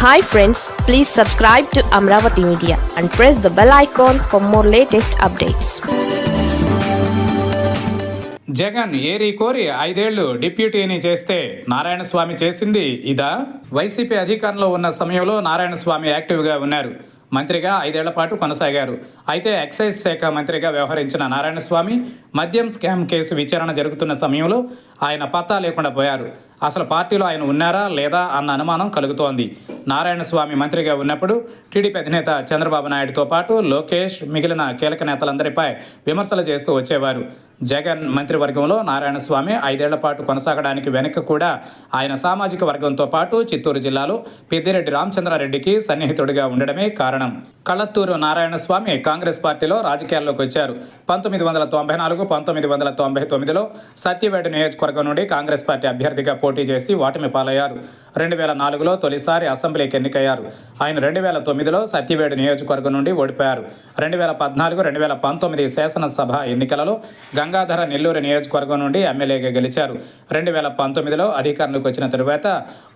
Hi friends please subscribe to Amaravati media and press the bell icon for more latest updates Jagan ఏరి కోరి ఐదేళ్ళు డిప్యూటీని చేస్తే నారాయణ స్వామి చేసింది ఇదా? YCP అధికారంలో ఉన్న సమయంలో నారాయణ స్వామి యాక్టివ్గా ఉన్నారు. మంత్రిగా ఐదేళ్ళ పాటు కొనసాగారు. అయితే ఎక్సైజ్ శాఖ మంత్రిగా వ్యవహరించిన నారాయణ స్వామి మద్యం స్కామ్ కేసు విచారణ జరుగుతున్న సమయంలో ఆయన పత్తా లేకుండా పోయారు. అసలు పార్టీలో ఆయన ఉన్నారా లేదా అన్న అనుమానం కలుగుతోంది. నారాయణ స్వామి మంత్రిగా ఉన్నప్పుడు టీడీపీ అధినేత చంద్రబాబు నాయుడుతో పాటు లోకేష్ మిగిలిన కీలక నేతలందరిపై విమర్శలు చేస్తూ వచ్చేవారు. జగన్ మంత్రివర్గంలో నారాయణ స్వామి ఐదేళ్ళ పాటు కొనసాగడానికి వెనుక కూడా ఆయన సామాజిక వర్గంతో పాటు చిత్తూరు జిల్లాలో పెద్దిరెడ్డి రామచంద్రారెడ్డికి సన్నిహితుడిగా ఉండడమే కారణం. కళ్ళత్తూరు నారాయణ స్వామి కాంగ్రెస్ పార్టీలో రాజకీయాల్లోకి వచ్చారు. పంతొమ్మిది వందల తొంభై నాలుగు పంతొమ్మిది వందల తొంభై తొమ్మిదిలో సత్యవేడు నియోజకవర్గం నుండి కాంగ్రెస్ పార్టీ అభ్యర్థిగా పోటీ చేసి ఓటమి పాలయ్యారు. రెండు వేల నాలుగులో తొలిసారి అసెంబ్లీకి ఎన్నికయ్యారు. ఆయన రెండు వేల తొమ్మిదిలో సత్యవేడు నియోజకవర్గం నుండి ఓడిపోయారు. రెండు వేల పద్నాలుగు రెండు వేల పంతొమ్మిది శాసనసభ ఎన్నికలలో గంగాధర నెల్లూరు నియోజకవర్గం నుండి ఎమ్మెల్యేగా గెలిచారు. రెండు వేల పంతొమ్మిదిలో అధికారంలోకి వచ్చిన తరువాత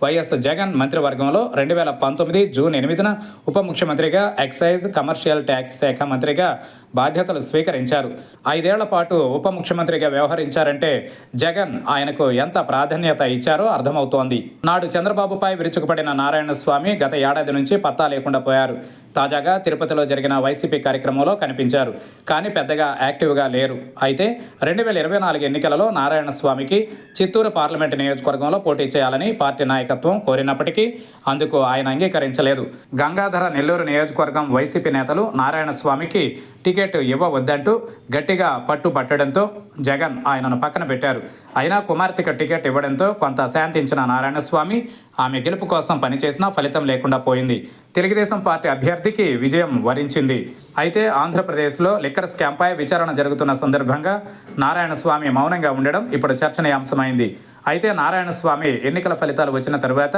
వైఎస్ జగన్ మంత్రివర్గంలో రెండు వేల పంతొమ్మిది జూన్ ఎనిమిదిన ఉప ముఖ్యమంత్రిగా ఎక్సైజ్ కమర్షియల్ ట్యాక్స్ శాఖ మంత్రిగా బాధ్యతలు స్వీకరించారు. ఐదేళ్ళ పాటు ఉప ముఖ్యమంత్రిగా వ్యవహరించారంటే జగన్ ఆయనకు ఎంత ప్రాధాన్యత ఇచ్చారు? అర్థమవుతోంది. నాడు చంద్రబాబుపై విరుచుకుపడిన నారాయణ స్వామి గత ఏడాది నుంచి పత్తా లేకుండా పోయారు. తాజాగా తిరుపతిలో జరిగిన వైసీపీ కార్యక్రమంలో కనిపించారు. కానీ పెద్దగా యాక్టివ్గా లేరు. అయితే రెండు వేల ఇరవై నాలుగు ఎన్నికలలో నారాయణస్వామికి చిత్తూరు పార్లమెంటు నియోజకవర్గంలో పోటీ చేయాలని పార్టీ నాయకత్వం కోరినప్పటికీ అందుకు ఆయన అంగీకరించలేదు. గంగాధర నెల్లూరు నియోజకవర్గం వైసీపీ నేతలు నారాయణ స్వామికి టికెట్ ఇవ్వవద్దంటూ గట్టిగా పట్టుబట్టడంతో జగన్ ఆయనను పక్కన పెట్టారు. అయినా కుమార్తెకు టికెట్ ఇవ్వడంతో కొంత శాంతించిన నారాయణస్వామి ఆమె గెలుపు కోసం పనిచేసినా ఫలితం లేకుండా పోయింది. తెలుగుదేశం పార్టీ అభ్యర్థికి విజయం వరించింది. అయితే ఆంధ్రప్రదేశ్లో లిక్కర్ స్కామ్పై విచారణ జరుగుతున్న సందర్భంగా నారాయణ స్వామి మౌనంగా ఉండడం ఇప్పుడు చర్చనీయాంశమైంది. అయితే నారాయణస్వామి ఎన్నికల ఫలితాలు వచ్చిన తరువాత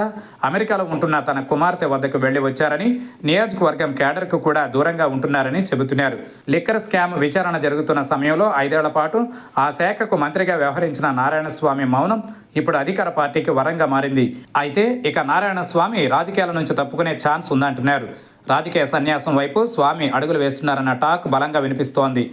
అమెరికాలో ఉంటున్న తన కుమార్తె వద్దకు వెళ్ళి వచ్చారని నియోజకవర్గం కేడర్కు కూడా దూరంగా ఉంటున్నారని చెబుతున్నారు. లిక్కర్ స్కామ్ విచారణ జరుగుతున్న సమయంలో ఐదేళ్ళ పాటు ఆ శాఖకు మంత్రిగా వ్యవహరించిన నారాయణస్వామి మౌనం ఇప్పుడు అధికార పార్టీకి వరంగా మారింది. అయితే ఇక నారాయణస్వామి రాజకీయాల నుంచి తప్పుకునే ఛాన్స్ ఉందంటున్నారు. రాజకీయ సన్యాసం వైపు స్వామి అడుగులు వేస్తున్నారన్న టాక్ బలంగా వినిపిస్తోంది.